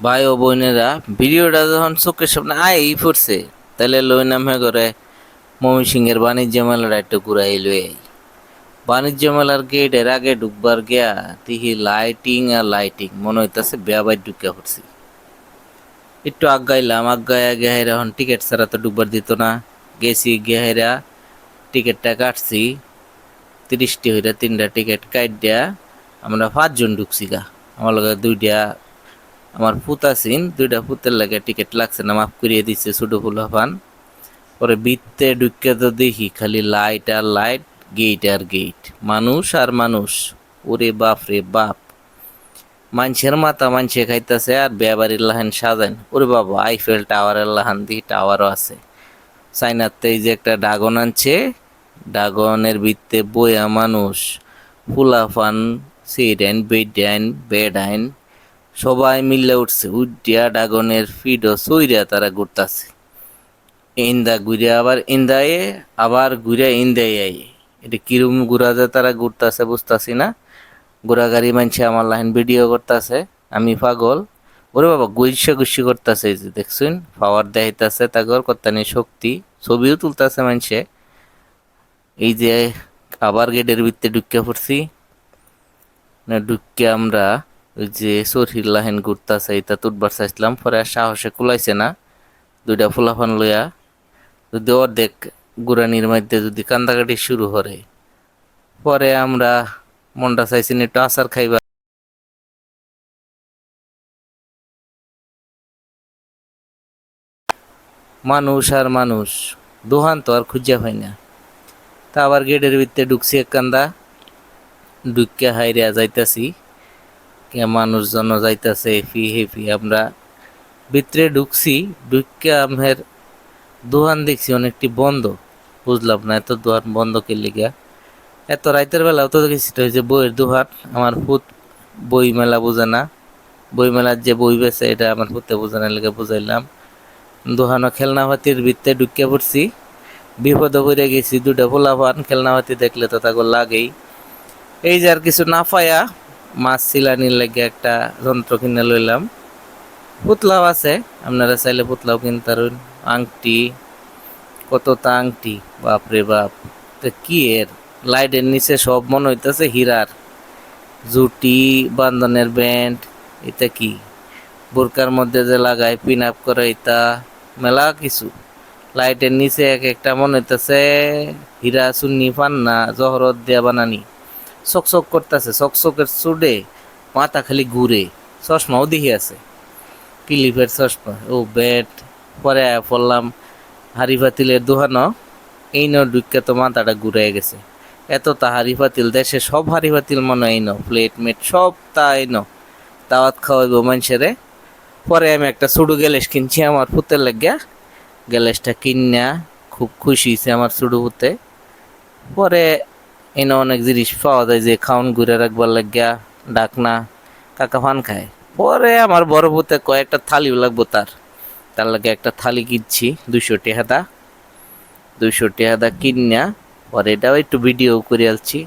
ভাই ও বোনেরা, ভিডিওটা যখন চোখের সামনে আই পড়ছে তাহলে লই নামে করে ময়মনসিংহের বাণিজ্য মেলার একটু ঘুরাই লই আই। বাণিজ্য মেলার গেটের আগে ঢুকবার গিয়া দেখি লাইটিং আর লাইটিং, মনে হইতাছে বেয়াবাই ঢুকে পড়ছি একটু আগাইলাম, আগায় আগে হেরা এখন টিকিট ছাড়া তো ঢুকবার দিত না। গেছি গিয়া হেরা টিকিটটা কাটছি। তিরিশটি হইরা তিনটা টিকিট কাট দিয়া আমরা পাঁচজন ঢুকছি গা। আমার লগে দুইটা আমার পুত আছিন দুইটা পুতের লাগে টিকিট লাগছে না, মাফ করিয়ে দিচ্ছে ছোটো ফুলা পান পরে বৃত্তে ঢুকে তো দেখি খালি লাইট আর লাইট, গেট আর গেট। মানুষ আর মানুষ, ওরে বাপ রে বাপ। মানুষের মাথা মানুষে খাইতেছে আর বিয়াবাড়ির লাহান সাজান ওরে বাবা আইফেল টাওয়ারের লাহান দি টাওয়ারও আছে। চাইনাতে এই যে একটা ডাগন আনছে ডাগনের ভিত্তে বইয়া মানুষ, ফুলাফান সিডাইন বেডাইন বেডাইন সবাই মিলে উঠছে। উডিয়া ড্রাগনের ফিডও সইরা তারা ঘুরতাছে। ইন্দা ঘুরে আবার ইন্দায়ে, আবার ঘুরে ইন্দায় আই এটা কিরম ঘুরা যায় তারা ঘুরতাছে বুঝতাছি না। ঘোরাগাড়ি মানছে আমার লাইন ভিডিও করতেছে। আমি পাগল। ওরে বাবা, গুইসা গুসি করতেছে এই যে, দেখছুন? পাওয়ার দেখাইতেছে, তাগর কত্তানি শক্তি। ছবিও তুলতেছে মানছে এই যে, আবার গেটের ভিতরে ঢুকে পড়ছি। না, ঢুকে আমরা ওই যে সরহির লাহেন ঘুরতেছে, এটা তুটবার চাইছিলাম, পরে সাহসে কুলাইছে না। দুইটা ফুলাফান লইয়া যদি অর্ধেক গুরানির মধ্যে যদি কান্দাকাটি শুরু করে। পরে আমরা মনটা চাইছেন একটু আচার খাইবা মানুষ আর মানুষ, দোহান তো আর খুঁজা হয় না। তা আবার গেটের ভিতরে ঢুকছি এক কান্দা ঢুকিয়া হাইরিয়া যাইতাছি। মানুষজন যাইতাছে হেফি হেফি আমরা ভিতরে ঢুকছি ঢুকিয়া আমাদের দোহান দেখছি, অনেকটি বন্ধ। বুঝলাম না, এত দোহান বন্ধ কে লিগা? এত রাইতের বেলাও তো দেখেছি হচ্ছে বইয়ের দোহান, আমার ফুট বই মেলা বোঝে না। বই মেলার যে বই বেছে এটা আমার ফুটে বোঝানোর লেগে বুঝাইলাম। দোহানো খেলনাপাতির ভিতরে ঢুকিয়ে পড়ছি। বিপদে পড়ে গেছি দুটা পোলাপান খেলনাপাতি দেখলে তো তাকে লাগেই। এই যে আর কিছু না পায়া মাছ সিলানির লেগে একটা যন্ত্র কিনে লইলাম। পুতলাও আছে, আপনারা চাইলে পুতলাও কিনতে পারেন। আংটি কতটা আংটি, বাপরে বাপ। তো কি এর? লাইটের নিচে সব মনে হইতেছে হীরার। জুটি, বান্ধনের ব্যান্ড, এটা কি? বোরকার মধ্যে যে লাগায় পিন আপ করে, এটা মেলা কিছু। লাইটের নিচে এক একটা মনে হইতেছে, হীরা, চুন্নি পান্না জহরত দেয়া বানানি চকচক করতেছে চকচকের চুডে মাথা খালি ঘুরে, চশমাও দেখি আছে। ক্লিপের চশমা, ও ব্যাট, পরে পড়লাম হাড়ি পাতিলের দোহানো এই ন তো মাথাটা ঘুরে গেছে। এত তা হাড়ি পাতিল দেশে সব হাড়ি পাতিল মনে এই ন প্লেট মেট সব তা এই ন দাওয়াত খাওয়াইব মানুষেরে। পরে আমি একটা ছোটো গ্যালেস কিনছি আমার পুতের লাগিয়া। গ্যালেসটা কিনা খুব খুশি হয়েছে আমার ছোটো পুতে। পরে এনে অনেক জিনিস পাওয়া যায় যে খাউন ঘুরে রাখবার লাগিয়া ডাকনা, কাকা ফান খায়। পরে আমার বড় পুতে কয়েকটা থালিও লাগবো তার। তার লাগে একটা থালি কিনছি, দুইশো টেহাদা। দুইশো টেহাদা কিনা পরে এটাও একটু ভিডিও করে আলছি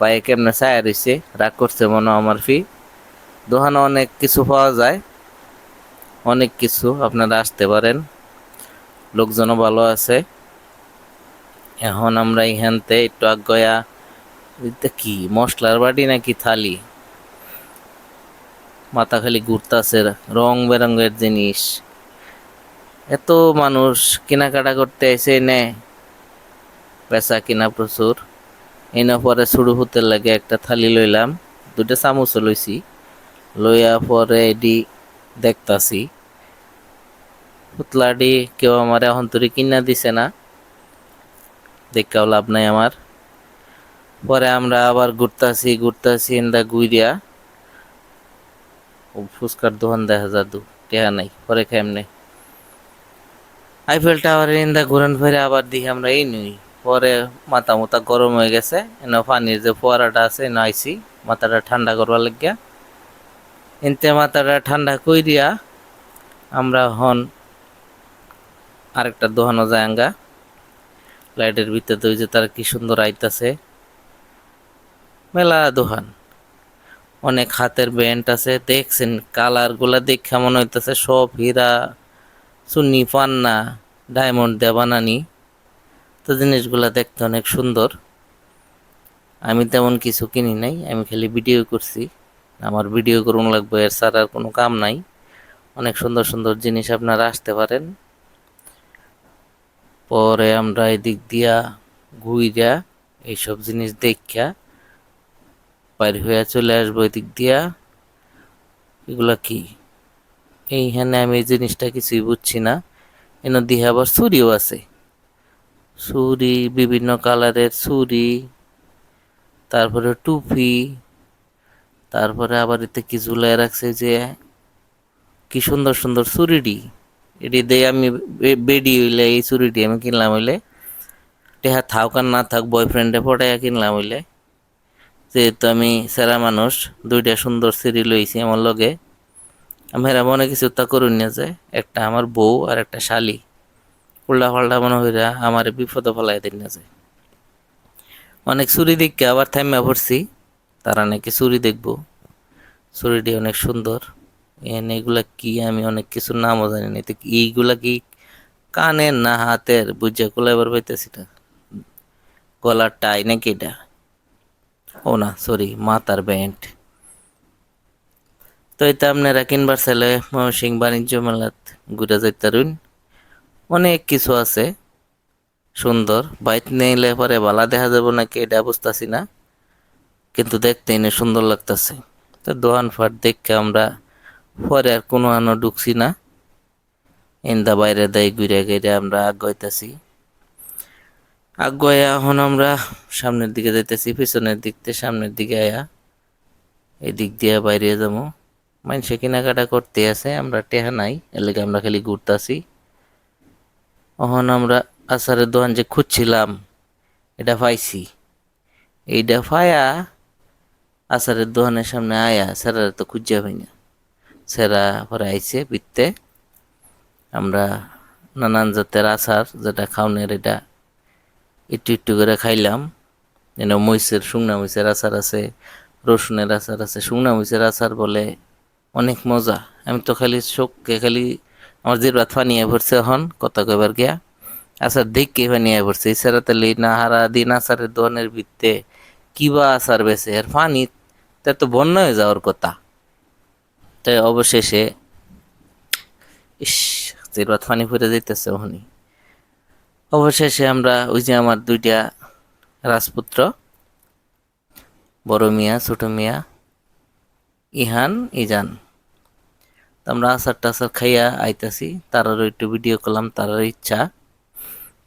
পায়ে কেমনে ছায়া রয়েছে রাগ করছে মনে আমার ফি। দোকানে অনেক কিছু পাওয়া যায়। অনেক কিছু আপনারা আসতে পারেন। লোকজনও ভালো আছে। এখন আমরা এখানতে একটু আগয়া কি? মশলার বাটি নাকি থালি? মাথা খালি ঘুরতাছে রং বেরঙের জিনিস। এত মানুষ কেনাকাটা করতে এসে নে পেশা কিনা প্রচুর। এনে পরে শুরু হতে লাগে একটা থালি লইলাম দুটা চামচও লইছি। লইয়া পরে এডি দেখতাছি পুতলাডি কেউ আমার এখন কিনা দিছে না। দেখাও লাভ নাই আমার। পরে আমরা আবার ঘুরতাছি ঘুরতাছি এন্দা গুইরিয়া। ফুচকার দোকান দেখা যাদু টেহা নাই, পরে কেমনে আইফেল টাওয়ারের ইন্দা ঘুরান ফিরে আবার দিই আমরা এই নই। পরে মাথা মাথা গরম হয়ে গেছে, এনে পানির যে ফোয়ারাটা আছে, এনে আইসি মাথাটা ঠান্ডা করবার লাগিয়া। এনতে মাথাটা ঠান্ডা কইরিয়া আমরা হন আরেকটা দোহানো যায় আঙ্গা লাইটের ভিতরে ওই যে তারা কি সুন্দর আইতাছে। মেলা দোহান। অনেক হাতের ব্যান্ড আছে, দেখছেন কালারগুলা দেখে মনে হইতেছে সব হীরা, চুন্নি, পান্না, ডায়মন্ড দিয়ে বানানি। তো জিনিসগুলা দেখতে অনেক সুন্দর। আমি তেমন কিছু কিনি নাই, আমি খালি ভিডিও করছি। আমার ভিডিও করুন লাগবে, এর ছাড়া আর কোনো কাম নাই। অনেক সুন্দর সুন্দর জিনিস আপনারা আসতে পারেন। পরে আমরা এদিক দিয়া ঘুইরা এইসব জিনিস দেখা বাইর হইয়া চলে আসব এদিক দিয়া। এগুলা কি? এইখানে আমি এই জিনিসটা কিছুই বুঝছি না। এনে দিয়ে আবার ছুরিও আছে। ছুরি, বিভিন্ন কালারের ছুরি, তারপরে টুপি, তারপরে আবার এতে কি ঝুলাই রাখছে যে কি সুন্দর সুন্দর চুরিডি এটি দিয়ে আমি বেডি হইলে এই চুরিটি আমি কিনলাম হইলে টেহা থাক না থাক বয়ফ্রেন্ডে পটাইয়া কিনলাম হইলে। যেহেতু আমি সেরা মানুষ, দুইটা সুন্দর সিঁড়ি লইছি আমার লগে। আমি এরা মনে কিছু তা করুন না যে, একটা আমার বউ আর একটা শালি। উল্টা পাল্টা মনে হইরা আমার বিপদে ফেলাই দিন না যে। অনেক চুরি দেখকে আবার থাইমা পড়ছি, তারা নাকি চুরি দেখব। চুরিটি অনেক সুন্দর। এন এগুলা কি আমি অনেক কিছু নামও জানি না। তো এইগুলা কি কানের না হাতের? বুঝে গুলা এবার পাইতেছি না। গলার টাই নাকি এটা? ও না সরি মাতার ব্যান্ড তো এটা আপনারা কিনবার ছেলে ময়মনসিং বাণিজ্য মেলাত ঘুরে যাইতারুন অনেক কিছু আছে, সুন্দর। বাইক নিলে পরে ভালা দেখা যাব নাকি, এটা বুঝতেছি না। কিন্তু দেখতে এনে সুন্দর লাগতেছে। তো দোকান ফাট দেখে আমরা পরে আর কোনো আনো ঢুকছি না। ইন্দা বাইরে দেয়, ঘুরে ঘুরে আমরা আগ আগাইতেছি আগুয়া এখন আমরা সামনের দিকে যাইতেছি, পিছনের দিক থেকে সামনের দিকে আয়া। এই দিক দিয়ে বাইরে যাব। মানুষে কেনাকাটা করতে আছে, আমরা টেহা নাই, এর লেগে আমরা খালি ঘুরতাছি। এখন আমরা আচারের দোকান যে খুঁজছিলাম, এটা পাইছি। এইটা পায়া আচারের দোকানের সামনে আয়া, স্যারের তো খুঁজে পাই না। সেরা পরে আইছে বিত্তে আমরা নানান জাতের আচার যেটা খাওনের, এটা একটু একটু করে খাইলাম। যেন মহিষের শুকনা মহিষের আচার আছে, রসুনের আচার আছে, শুকনা মহিষের আচার বলে অনেক মজা। আমি তো খালি শোককে খালি আমার যে রাত ফানিয়ে ভরছে এখন, কথা কইবার গিয়া, আচার দেখকে ফানিয়ে ভরছে। এছাড়া তাহলে না হারা দিন আচারের দোকানের ভিত্তে কিবা আচার বেছে আর ফানি তা তো বন্য হয়ে যাওয়ার কথা। তাই অবশেষে, ইস জিরবাত ফানি ফুটে যাইতেছে ওখানে অবশেষে আমরা ওই যে আমার দুইটা রাজপুত্র, বড় মিয়া, ছোট মিয়া, ইহান, ইজান। আমরা আচার টাচার খাইয়া আইতাছি। তারারও একটু ভিডিও করলাম তারার ইচ্ছা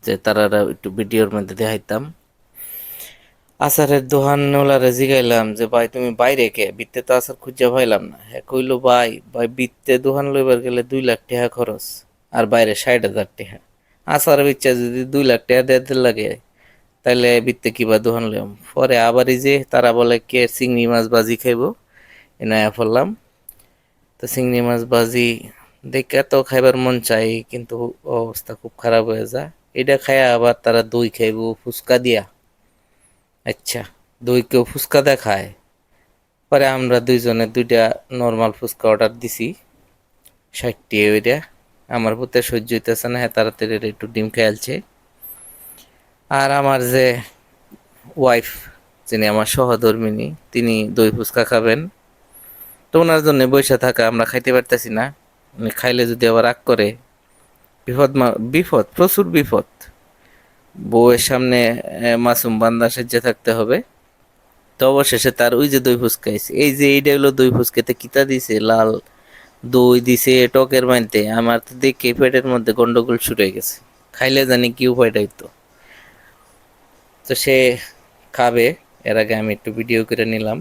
যে তারারা একটু ভিডিওর মধ্যে দেখাইতাম। আচারের দোকান ওলারে জিগাইলাম যে, ভাই, তুমি বাইরে কে? বিত্তে তো আচার খুঁজে পাইলাম না। হ্যাঁ কইলো, ভাই ভাই, বিত্তে দোহান লইবার গেলে দুই লাখ টাকা খরচ, আর বাইরে ষাট হাজার টাকা। আচার বিচ্ছা যদি দুই লাখ টাকা দিতে লাগে। তাহলে বিত্তে কিবা দোকান লইম? পরে আবার এই যে তারা বলে কে চিংড়ি মাছ বাজি খাইব এনায়া ফেললাম। তো চিংড়ি মাছ বাজি দেখে তো খাইবার মন চাই, কিন্তু অবস্থা খুব খারাপ হয়ে যায়। এটা খায়া আবার তারা দই খাইব, ফুচকা দিয়া। আচ্ছা দই কেউ ফুচকা দেখায় পরে আমরা দুইজনে দুইটা নর্মাল ফুচকা অর্ডার দিছি ষাটটি ওইটা আমার পুতে সহ্য হইতেছে না হ্যাঁ তাড়াতাড়ি একটু ডিম খেয়ালছে আর আমার যে ওয়াইফ যিনি আমার সহধর্মিনী, তিনি দই ফুচকা খাবেন। তো ওনার জন্য বসে থাকা আমরা খাইতে পারতেছি না। উনি খাইলে যদি আবার রাগ করে, বিপদ বিপদ, প্রচুর বিপদ। বউয়ের সামনে মাসুম বান্দা সেজে থাকতে হবে। তো অবশেষে তার ওই যে দই ফুচকাইছে এই যে এইটা হলো দই ফুচকাতে কিতা দিছে, লাল দই দিছে, টকের মাইতে আমার তো দেখে পেটের মধ্যে গন্ডগোল শুরু হয়ে গেছে। খাইলে জানি কি উপায়টা হইতো তো সে খাবে, এর আগে আমি একটু ভিডিও করে নিলাম।